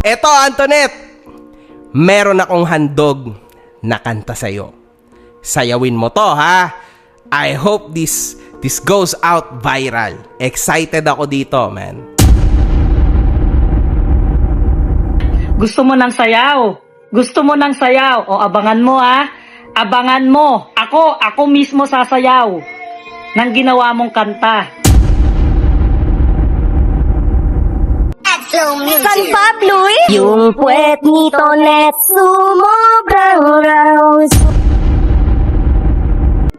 Eto, Antoinette! Meron akong handog na kanta sa'yo. Sayawin mo to, ha? I hope this this goes out viral. Excited ako dito, man. Gusto mo ng sayaw? Gusto mo ng sayaw? O abangan mo ha? Abangan mo. Ako, ako mismo sasayaw. Nang ginawa mong kanta. San Pablo eh. Yung puwet nito net sumobrang raws.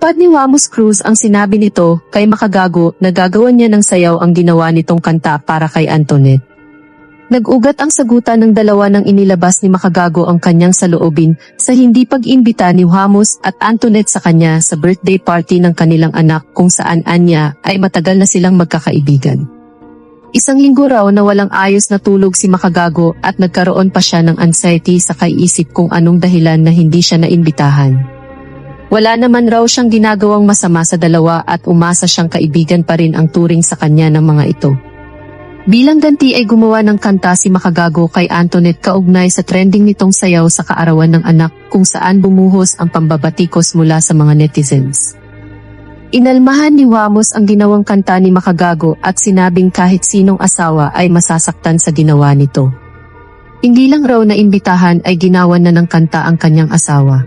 Pad ni Wamos Cruz ang sinabi nito kay Makagago na gagawan niya ng sayaw ang ginawa nitong kanta para kay Antoinette. Nag-ugat ang sagutan ng dalawa nang inilabas ni Makagago ang kanyang saloobin sa hindi pag-imbita ni Wamos at Antoinette sa kanya sa birthday party ng kanilang anak kung saan anya ay matagal na silang magkakaibigan. Isang linggo raw na walang ayos na tulog si Makagago at nagkaroon pa siya ng anxiety sa kaiisip kung anong dahilan na hindi siya naimbitahan. Wala naman raw siyang ginagawang masama sa dalawa at umasa siyang kaibigan pa rin ang turing sa kanya ng mga ito. Bilang ganti ay gumawa ng kanta si Makagago kay Antoinette kaugnay sa trending nitong sayaw sa kaarawan ng anak kung saan bumuhos ang pambabatikos mula sa mga netizens. Inalmahan ni Wamos ang ginawang kanta ni Makagago at sinabing kahit sinong asawa ay masasaktan sa ginawa nito. Hindi lang raw na imbitahan ay ginawan na ng kanta ang kanyang asawa.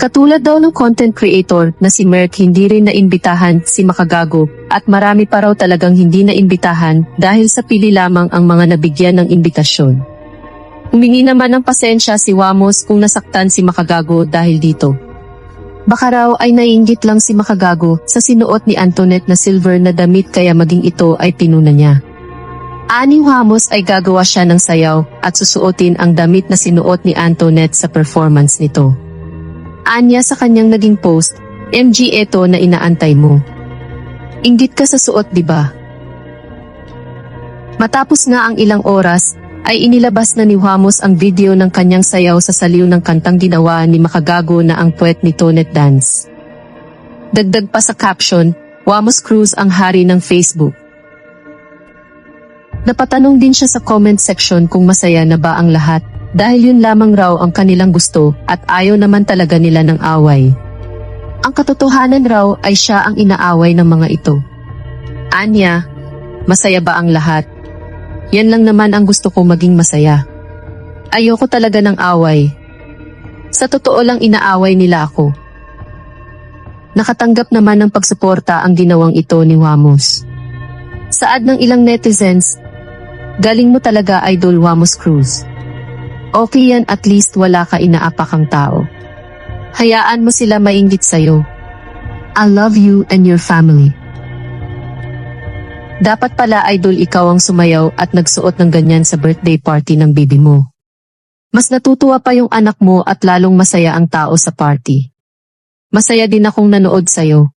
Katulad daw ng content creator na si Merck hindi rin naimbitahan si Makagago at marami pa raw talagang hindi naimbitahan dahil sa pili lamang ang mga nabigyan ng imbitasyon. Humingi naman ng pasensya si Wamos kung nasaktan si Makagago dahil dito. Baka raw ay naiinggit lang si Makagago sa sinuot ni Antoinette na silver na damit kaya maging ito ay pinuna niya. Ani Wamos ay gagawa siya ng sayaw at susuotin ang damit na sinuot ni Antoinette sa performance nito. Anya sa kanyang naging post, MG eto na inaantay mo. Inggit ka sa suot ba? Matapos nga ang ilang oras, ay inilabas na ni Wamos ang video ng kanyang sayaw sa saliw ng kantang ginawa ni Makagago na ang puwet ni Tonet Dance. Dagdag pa sa caption, Wamos Cruz ang hari ng Facebook. Napatanong din siya sa comment section kung masaya na ba ang lahat dahil yun lamang raw ang kanilang gusto at ayaw naman talaga nila ng away. Ang katotohanan raw ay siya ang inaaway ng mga ito. Anya, masaya ba ang lahat? Yan lang naman ang gusto ko maging masaya. Ayoko talaga ng away. Sa totoo lang inaaway nila ako. Nakatanggap naman ng pagsuporta ang ginawang ito ni Wamos. Saad ng ilang netizens, galing mo talaga Idol Wamos Cruz. Okay yan at least wala ka inaapakang tao. Hayaan mo sila mainggit sa'yo. I love you and your family. Dapat pala idol ikaw ang sumayaw at nagsuot ng ganyan sa birthday party ng baby mo. Mas natutuwa pa yung anak mo at lalong masaya ang tao sa party. Masaya din akong nanood sa'yo.